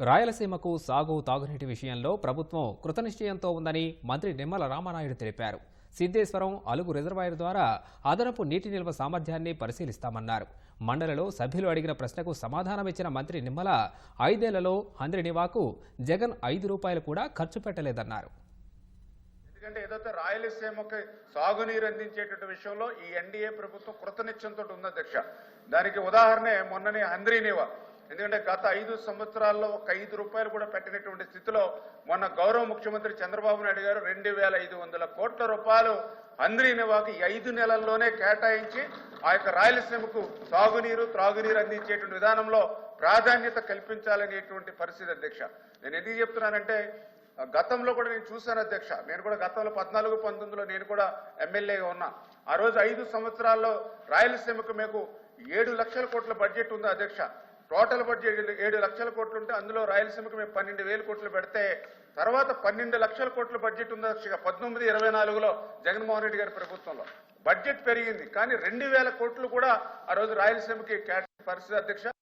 రాయలసీమకు సాగు తాగునీటి విషయంలో ప్రభుత్వం కృతనిశ్చయంతో ఉందని మంత్రి నిమ్మల రామానాయుడు తెలిపారు. సిద్ధేశ్వరం అలుగు రిజర్వాయర్ ద్వారా అదనపు నీటి నిల్వ సామర్థ్యాన్ని పరిశీలిస్తామన్నారు. మండలిలో సభ్యులు అడిగిన ప్రశ్నకు సమాధానమిచ్చిన మంత్రి నిమ్మల ఐదేళ్ళలో హంద్రినివాకు జగన్ ఐదు రూపాయలు కూడా ఖర్చు పెట్టలేదన్నారు. ఎందుకంటే ఏదైతే రాయలసీమకి సాగునీరు అందించేటువంటి విషయంలో ఈ ఎన్డీఏ ప్రభుత్వం కృతనిశ్చయంతో ఉంది అధ్యక్ష. దానికి ఉదాహరణే మొన్ననే హంద్రీనివా ఎందుకంటే గత ఐదు సంవత్సరాల్లో ఒక ఐదు రూపాయలు కూడా పెట్టినటువంటి స్థితిలో మొన్న గౌరవ ముఖ్యమంత్రి చంద్రబాబు నాయుడు గారు రెండు వేల ఐదు వందల కోట్ల రూపాయలు హంద్రీనివాకి వాకి ఐదు నెలల్లోనే కేటాయించి ఆ యొక్క రాయలసీమకు సాగునీరు త్రాగునీరు అందించేటువంటి విధానంలో ప్రాధాన్యత కల్పించాలనేటువంటి పరిస్థితి అధ్యక్ష. నేను ఎందుకు చెప్తున్నానంటే గతంలో కూడా నేను చూశాను అధ్యక్ష. నేను కూడా గతంలో పద్నాలుగు పంతొమ్మిదిలో నేను కూడా ఎమ్మెల్యేగా ఉన్నా. ఆ రోజు ఐదు సంవత్సరాల్లో రాయలసీమకు మీకు ఏడు లక్షల కోట్ల బడ్జెట్ ఉంది అధ్యక్ష. టోటల్ బడ్జెట్ ఏడు లక్షల కోట్లు ఉంటే అందులో రాయలసీమకు మేము పన్నెండు వేల కోట్లు పెడితే తర్వాత పన్నెండు లక్షల కోట్ల బడ్జెట్ ఉంది? అధ్యక్ష ఇరవై నాలుగులో జగన్మోహన్ రెడ్డి గారి ప్రభుత్వంలో. బడ్జెట్ పెరిగింది కానీ రెండు వేల కోట్లు కూడా ఆ రోజు రాయలసీమకి పరిస్థితి అధ్యక్ష